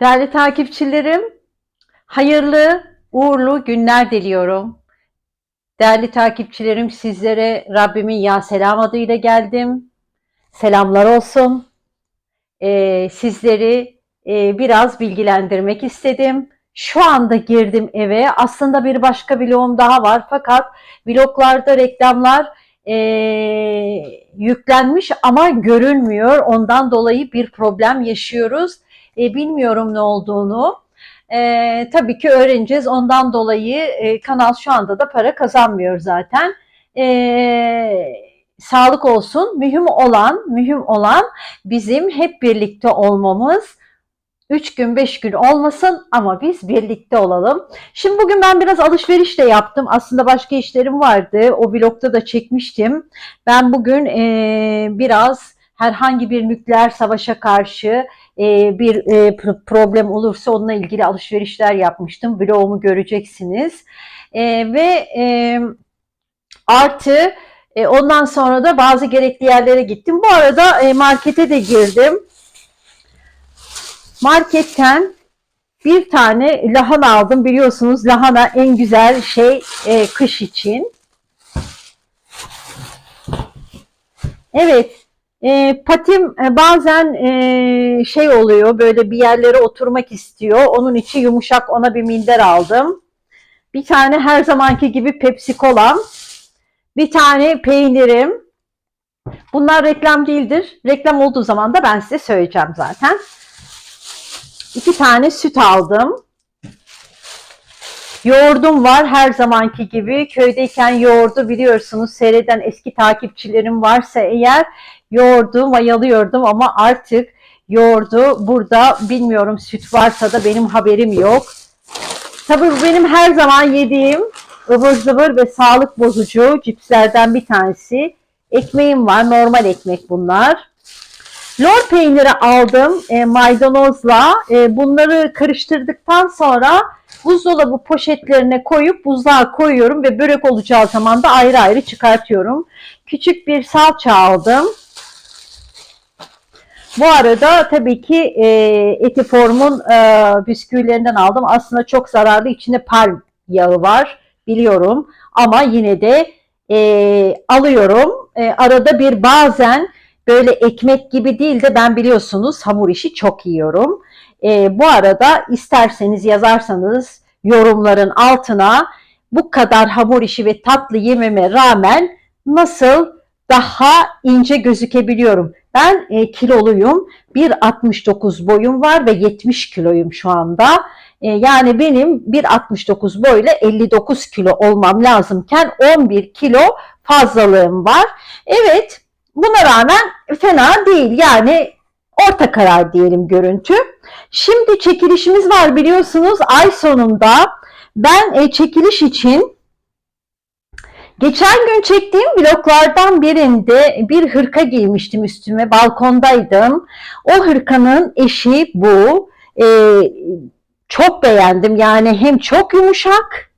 Değerli takipçilerim, hayırlı, uğurlu günler diliyorum. Değerli takipçilerim, sizlere Rabbimin ya selam adıyla geldim. Selamlar olsun. Ee, sizleri e, biraz bilgilendirmek istedim. Şu anda girdim eve. Aslında bir başka vlogum daha var fakat vloglarda reklamlar e, yüklenmiş ama görünmüyor. Ondan dolayı bir problem yaşıyoruz. E, bilmiyorum ne olduğunu. E, tabii ki öğreneceğiz. Ondan dolayı e, kanal şu anda da para kazanmıyor zaten. E, sağlık olsun. Mühim olan, mühim olan bizim hep birlikte olmamız. 3 gün 5 gün olmasın ama biz birlikte olalım. Şimdi bugün ben biraz alışveriş de yaptım. Aslında başka işlerim vardı. O vlogda da çekmiştim. Ben bugün e, biraz herhangi bir nükleer savaşa karşı bir e, pro- problem olursa onunla ilgili alışverişler yapmıştım. Vlogumu göreceksiniz. E, ve e, artı e, ondan sonra da bazı gerekli yerlere gittim. Bu arada e, markete de girdim. Marketten bir tane lahana aldım. Biliyorsunuz lahana en güzel şey e, kış için. Evet, e, patim e, bazen e, şey oluyor, böyle bir yerlere oturmak istiyor. Onun için yumuşak ona bir minder aldım. Bir tane her zamanki gibi Pepsi Cola'm. Bir tane peynirim. Bunlar reklam değildir. Reklam olduğu zaman da ben size söyleyeceğim zaten. İki tane süt aldım. Yoğurdum var her zamanki gibi. Köydeyken yoğurdu biliyorsunuz seyreden eski takipçilerim varsa eğer yoğurdu mayalıyordum ama artık yoğurdu burada bilmiyorum süt varsa da benim haberim yok. Tabii bu benim her zaman yediğim ıvır zıvır ve sağlık bozucu cipslerden bir tanesi. Ekmeğim var normal ekmek bunlar. Lor peyniri aldım e, maydanozla. E, bunları karıştırdıktan sonra buzdolabı poşetlerine koyup buzluğa koyuyorum ve börek olacağı zaman da ayrı ayrı çıkartıyorum. Küçük bir salça aldım. Bu arada tabii ki e, Etiform'un e, bisküvilerinden aldım. Aslında çok zararlı. içinde palm yağı var biliyorum. Ama yine de e, alıyorum. E, arada bir bazen böyle ekmek gibi değil de ben biliyorsunuz hamur işi çok yiyorum. E, bu arada isterseniz yazarsanız yorumların altına bu kadar hamur işi ve tatlı yememe rağmen nasıl daha ince gözükebiliyorum. Ben e, kiloluyum. 1.69 boyum var ve 70 kiloyum şu anda. E, yani benim 1.69 boyla 59 kilo olmam lazımken 11 kilo fazlalığım var. Evet buna rağmen fena değil. Yani orta karar diyelim görüntü. Şimdi çekilişimiz var biliyorsunuz ay sonunda ben e, çekiliş için Geçen gün çektiğim vloglardan birinde bir hırka giymiştim üstüme. Balkondaydım. O hırkanın eşi bu. Ee, çok beğendim. Yani hem çok yumuşak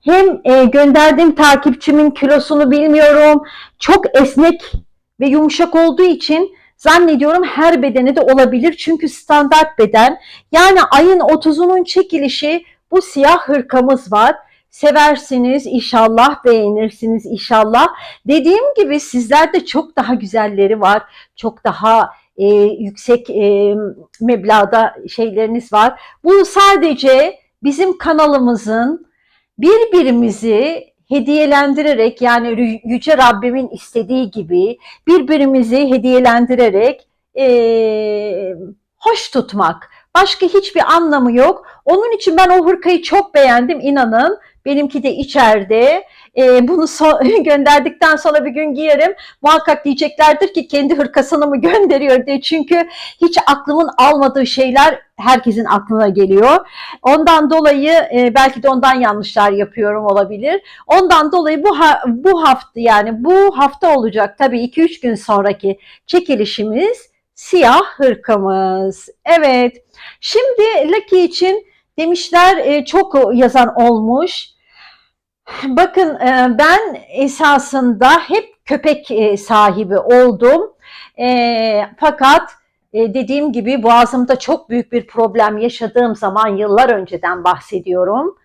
hem e, gönderdiğim takipçimin kilosunu bilmiyorum. Çok esnek ve yumuşak olduğu için zannediyorum her bedene de olabilir. Çünkü standart beden. Yani ayın 30'unun çekilişi bu siyah hırkamız var seversiniz inşallah beğenirsiniz inşallah. Dediğim gibi sizlerde çok daha güzelleri var. Çok daha e, yüksek e, meblağda şeyleriniz var. Bu sadece bizim kanalımızın birbirimizi hediyelendirerek yani Yüce Rabbimin istediği gibi birbirimizi hediyelendirerek e, hoş tutmak. Başka hiçbir anlamı yok. Onun için ben o hırkayı çok beğendim inanın. Benimki de içeride. E, bunu so gönderdikten sonra bir gün giyerim. Muhakkak diyeceklerdir ki kendi hırkasını mı gönderiyor diye. Çünkü hiç aklımın almadığı şeyler herkesin aklına geliyor. Ondan dolayı e, belki de ondan yanlışlar yapıyorum olabilir. Ondan dolayı bu ha bu hafta yani bu hafta olacak tabii 2-3 gün sonraki çekilişimiz siyah hırkamız. Evet. Şimdi Lucky için demişler e, çok yazan olmuş. Bakın e, ben esasında hep köpek e, sahibi oldum. E, fakat dediğim gibi boğazımda çok büyük bir problem yaşadığım zaman yıllar önceden bahsediyorum.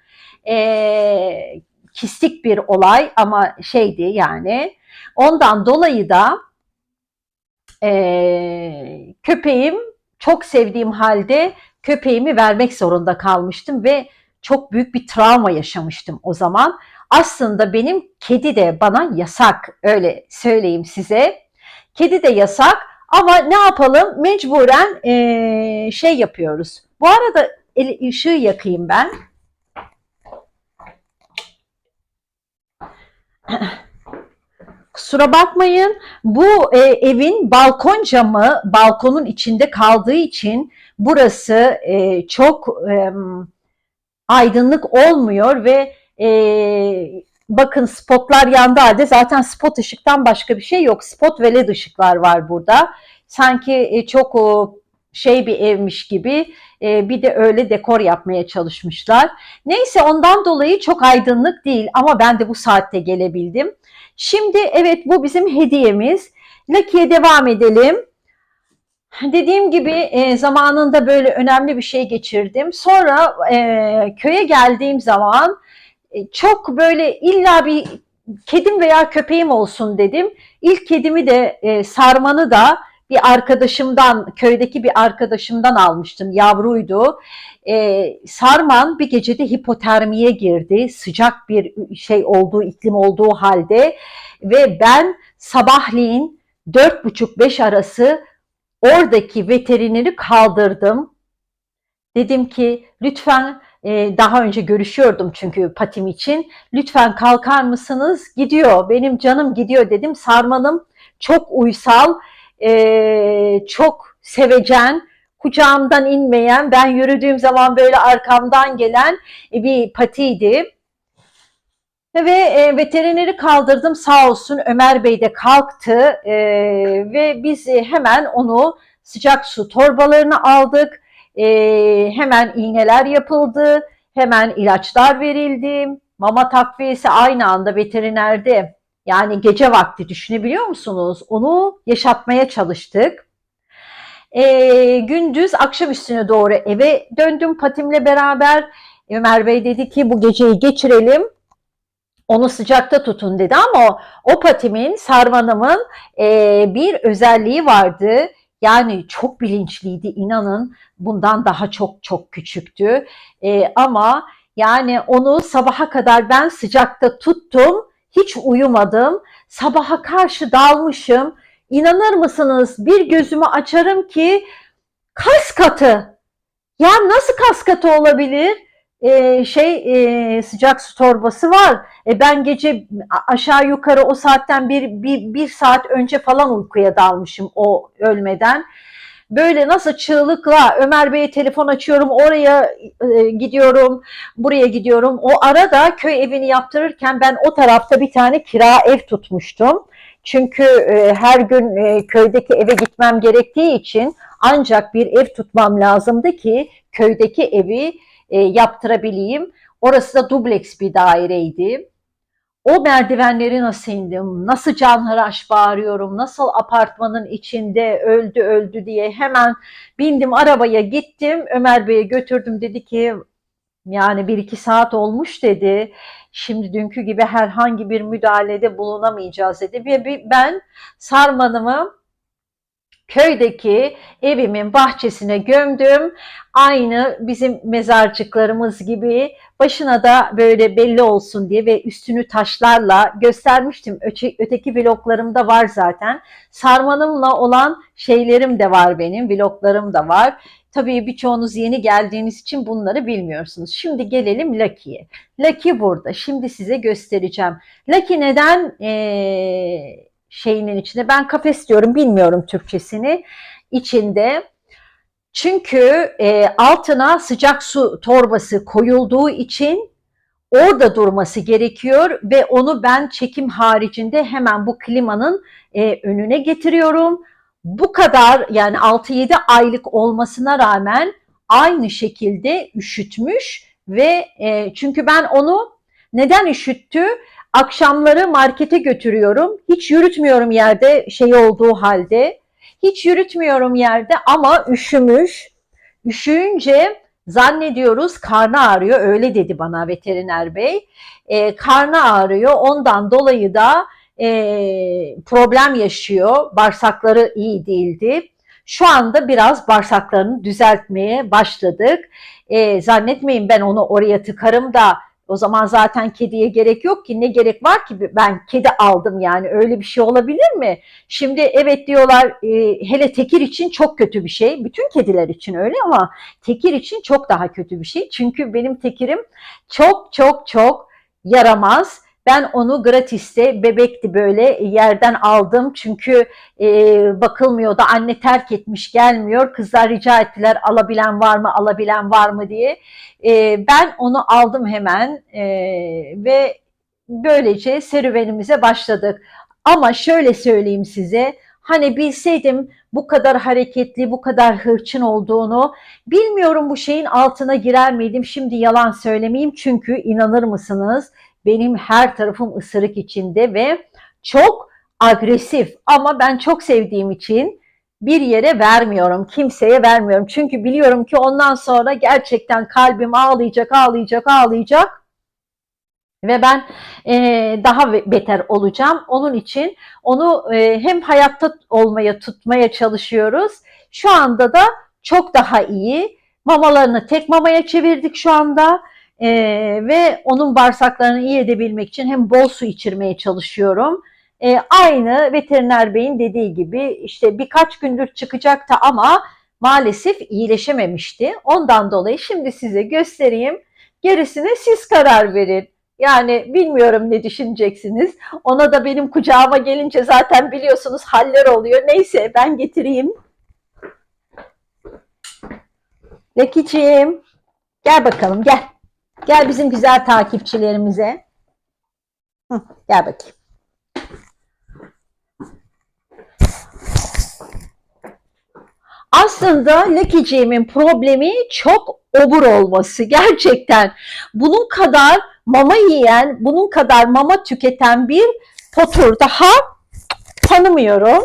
Kistik bir olay ama şeydi yani. Ondan dolayı da köpeğim çok sevdiğim halde köpeğimi vermek zorunda kalmıştım ve çok büyük bir travma yaşamıştım o zaman. Aslında benim kedi de bana yasak öyle söyleyeyim size. Kedi de yasak ama ne yapalım mecburen e, şey yapıyoruz. Bu arada el, ışığı yakayım ben. Kusura bakmayın. Bu e, evin balkon camı balkonun içinde kaldığı için burası e, çok e, aydınlık olmuyor ve e, bakın spotlar yandı halde zaten spot ışıktan başka bir şey yok. Spot ve led ışıklar var burada. Sanki e, çok o şey bir evmiş gibi e, bir de öyle dekor yapmaya çalışmışlar. Neyse ondan dolayı çok aydınlık değil ama ben de bu saatte gelebildim. Şimdi evet bu bizim hediyemiz. Lucky'ye devam edelim. Dediğim gibi e, zamanında böyle önemli bir şey geçirdim. Sonra e, köye geldiğim zaman e, çok böyle illa bir kedim veya köpeğim olsun dedim. İlk kedimi de e, sarmanı da bir arkadaşımdan, köydeki bir arkadaşımdan almıştım. Yavruydu. E, sarman bir gecede hipotermiye girdi. Sıcak bir şey olduğu, iklim olduğu halde ve ben sabahleyin 4.30-5 arası oradaki veterineri kaldırdım. Dedim ki lütfen e, daha önce görüşüyordum çünkü patim için. Lütfen kalkar mısınız? Gidiyor. Benim canım gidiyor dedim. Sarmanım çok uysal, e, çok sevecen, kucağımdan inmeyen, ben yürüdüğüm zaman böyle arkamdan gelen bir patiydi. Ve e, veterineri kaldırdım sağ olsun Ömer Bey de kalktı e, ve biz hemen onu sıcak su torbalarını aldık. E, hemen iğneler yapıldı, hemen ilaçlar verildi. Mama takviyesi aynı anda veterinerde yani gece vakti düşünebiliyor musunuz? Onu yaşatmaya çalıştık. E, gündüz akşam üstüne doğru eve döndüm patimle beraber. Ömer Bey dedi ki bu geceyi geçirelim onu sıcakta tutun dedi ama o, patimin, sarmanımın e, bir özelliği vardı. Yani çok bilinçliydi inanın bundan daha çok çok küçüktü. E, ama yani onu sabaha kadar ben sıcakta tuttum. Hiç uyumadım. Sabaha karşı dalmışım. İnanır mısınız bir gözümü açarım ki kas katı. Ya nasıl kas katı olabilir? E, şey e, sıcak su torbası var. E, ben gece aşağı yukarı o saatten bir, bir, bir saat önce falan uykuya dalmışım o ölmeden. Böyle nasıl çığlıkla Ömer Bey'e telefon açıyorum, oraya e, gidiyorum, buraya gidiyorum. O arada köy evini yaptırırken ben o tarafta bir tane kira ev tutmuştum. Çünkü e, her gün e, köydeki eve gitmem gerektiği için ancak bir ev tutmam lazımdı ki köydeki evi e, yaptırabileyim. Orası da dubleks bir daireydi. O merdivenleri nasıl indim, nasıl canhıraş bağırıyorum, nasıl apartmanın içinde öldü öldü diye hemen bindim arabaya gittim. Ömer Bey'e götürdüm dedi ki yani bir iki saat olmuş dedi. Şimdi dünkü gibi herhangi bir müdahalede bulunamayacağız dedi. Ve ben sarmanımı köydeki evimin bahçesine gömdüm. Aynı bizim mezarcıklarımız gibi başına da böyle belli olsun diye ve üstünü taşlarla göstermiştim. Öte, öteki vloglarımda var zaten. Sarmanımla olan şeylerim de var benim, vloglarım da var. Tabii birçoğunuz yeni geldiğiniz için bunları bilmiyorsunuz. Şimdi gelelim Lucky'ye. Lucky burada. Şimdi size göstereceğim. Lucky neden ee, şeyinin içinde. Ben kafes diyorum bilmiyorum Türkçesini. içinde. Çünkü e, altına sıcak su torbası koyulduğu için orada durması gerekiyor ve onu ben çekim haricinde hemen bu klimanın e, önüne getiriyorum. Bu kadar yani 6-7 aylık olmasına rağmen aynı şekilde üşütmüş ve e, çünkü ben onu neden üşüttü? Akşamları markete götürüyorum. Hiç yürütmüyorum yerde şey olduğu halde. Hiç yürütmüyorum yerde ama üşümüş. Üşüyünce zannediyoruz karnı ağrıyor. Öyle dedi bana veteriner bey. E, karnı ağrıyor. Ondan dolayı da e, problem yaşıyor. Bağırsakları iyi değildi. Şu anda biraz bağırsaklarını düzeltmeye başladık. E, zannetmeyin ben onu oraya tıkarım da o zaman zaten kediye gerek yok ki ne gerek var ki ben kedi aldım yani öyle bir şey olabilir mi? Şimdi evet diyorlar e, hele tekir için çok kötü bir şey. Bütün kediler için öyle ama tekir için çok daha kötü bir şey. Çünkü benim tekirim çok çok çok yaramaz. Ben onu gratiste bebekti böyle yerden aldım. Çünkü e, bakılmıyordu anne terk etmiş gelmiyor. Kızlar rica ettiler alabilen var mı alabilen var mı diye. E, ben onu aldım hemen e, ve böylece serüvenimize başladık. Ama şöyle söyleyeyim size hani bilseydim bu kadar hareketli bu kadar hırçın olduğunu bilmiyorum bu şeyin altına girer miydim şimdi yalan söylemeyeyim. Çünkü inanır mısınız benim her tarafım ısırık içinde ve çok agresif ama ben çok sevdiğim için bir yere vermiyorum, kimseye vermiyorum. Çünkü biliyorum ki ondan sonra gerçekten kalbim ağlayacak, ağlayacak, ağlayacak ve ben e, daha beter olacağım. Onun için onu e, hem hayatta olmaya, tutmaya çalışıyoruz. Şu anda da çok daha iyi. Mamalarını tek mamaya çevirdik şu anda. Ee, ve onun bağırsaklarını iyi edebilmek için hem bol su içirmeye çalışıyorum. Ee, aynı veteriner beyin dediği gibi işte birkaç gündür çıkacaktı ama maalesef iyileşememişti. Ondan dolayı şimdi size göstereyim. Gerisine siz karar verin. Yani bilmiyorum ne düşüneceksiniz. Ona da benim kucağıma gelince zaten biliyorsunuz haller oluyor. Neyse ben getireyim. Lekiciğim gel bakalım gel. Gel bizim güzel takipçilerimize. Hı, gel bakayım. Aslında Lekiciğimin problemi çok obur olması gerçekten. Bunun kadar mama yiyen, bunun kadar mama tüketen bir potur daha tanımıyorum.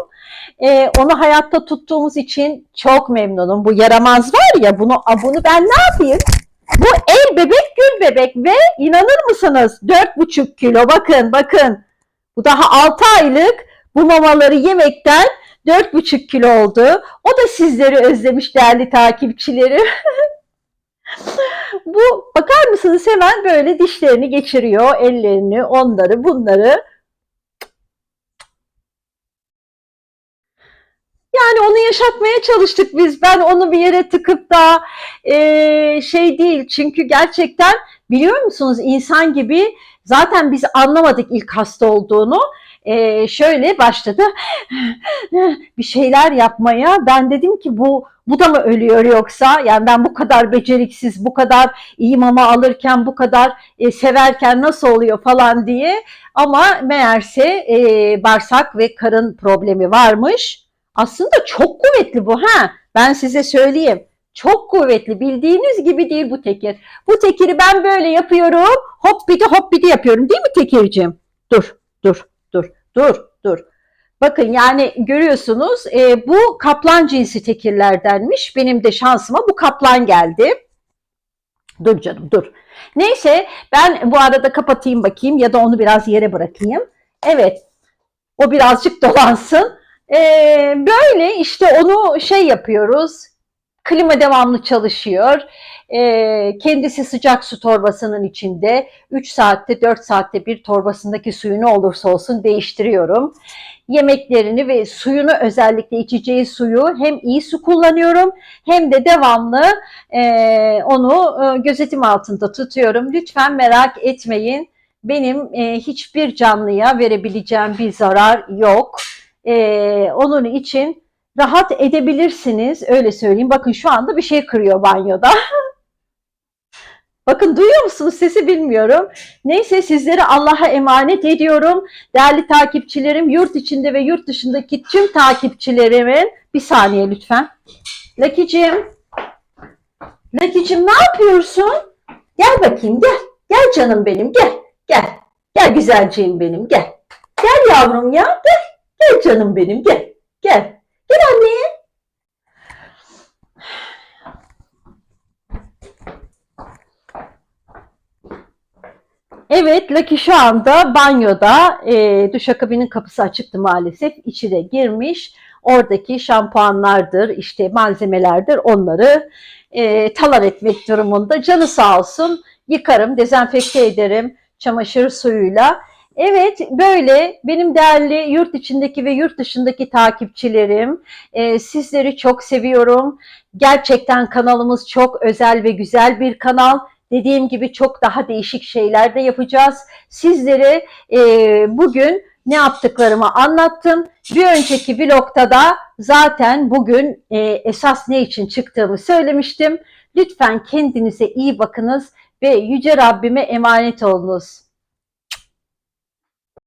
Ee, onu hayatta tuttuğumuz için çok memnunum. Bu yaramaz var ya bunu bunu ben ne yapayım? Bu el bebek gül bebek ve inanır mısınız 4,5 kilo bakın bakın. Bu daha 6 aylık bu mamaları yemekten 4,5 kilo oldu. O da sizleri özlemiş değerli takipçilerim. bu bakar mısınız hemen böyle dişlerini geçiriyor, ellerini, onları, bunları. Yani onu yaşatmaya çalıştık biz. Ben onu bir yere tıkıp da e, şey değil. Çünkü gerçekten biliyor musunuz insan gibi zaten biz anlamadık ilk hasta olduğunu. E, şöyle başladı bir şeyler yapmaya. Ben dedim ki bu bu da mı ölüyor yoksa? Yani ben bu kadar beceriksiz, bu kadar iyi mama alırken, bu kadar e, severken nasıl oluyor falan diye. Ama meğerse e, bağırsak ve karın problemi varmış. Aslında çok kuvvetli bu ha. Ben size söyleyeyim. Çok kuvvetli. Bildiğiniz gibi değil bu tekir. Bu tekiri ben böyle yapıyorum. Hop bidi hop bidi yapıyorum. Değil mi tekirciğim? Dur, dur, dur, dur, dur. Bakın yani görüyorsunuz e, bu kaplan cinsi tekirlerdenmiş. Benim de şansıma bu kaplan geldi. Dur canım dur. Neyse ben bu arada kapatayım bakayım ya da onu biraz yere bırakayım. Evet o birazcık dolansın. Ee, böyle işte onu şey yapıyoruz. Klima devamlı çalışıyor. Ee, kendisi sıcak su torbasının içinde 3 saatte 4 saatte bir torbasındaki suyu ne olursa olsun değiştiriyorum. Yemeklerini ve suyunu özellikle içeceği suyu hem iyi su kullanıyorum hem de devamlı e, onu e, gözetim altında tutuyorum. Lütfen merak etmeyin. Benim e, hiçbir canlıya verebileceğim bir zarar yok e, onun için rahat edebilirsiniz. Öyle söyleyeyim. Bakın şu anda bir şey kırıyor banyoda. Bakın duyuyor musunuz sesi bilmiyorum. Neyse sizleri Allah'a emanet ediyorum. Değerli takipçilerim, yurt içinde ve yurt dışındaki tüm takipçilerimin bir saniye lütfen. Lakicim. Lakicim ne yapıyorsun? Gel bakayım gel. Gel canım benim gel. Gel. Gel güzelciğim benim gel. Gel yavrum ya gel. Gel canım benim gel. Gel. Gel anne? Evet, Lucky şu anda banyoda. E, duşakabinin kapısı açıktı maalesef. İçine girmiş. Oradaki şampuanlardır, işte malzemelerdir. Onları e, talan etmek durumunda. Canı sağ olsun. Yıkarım, dezenfekte ederim çamaşır suyuyla. Evet, böyle benim değerli yurt içindeki ve yurt dışındaki takipçilerim. e, sizleri çok seviyorum. Gerçekten kanalımız çok özel ve güzel bir kanal. Dediğim gibi çok daha değişik şeyler de yapacağız. Sizlere e, bugün ne yaptıklarımı anlattım. Bir önceki vlogta da zaten bugün e, esas ne için çıktığımı söylemiştim. Lütfen kendinize iyi bakınız ve Yüce Rabbime emanet olunuz.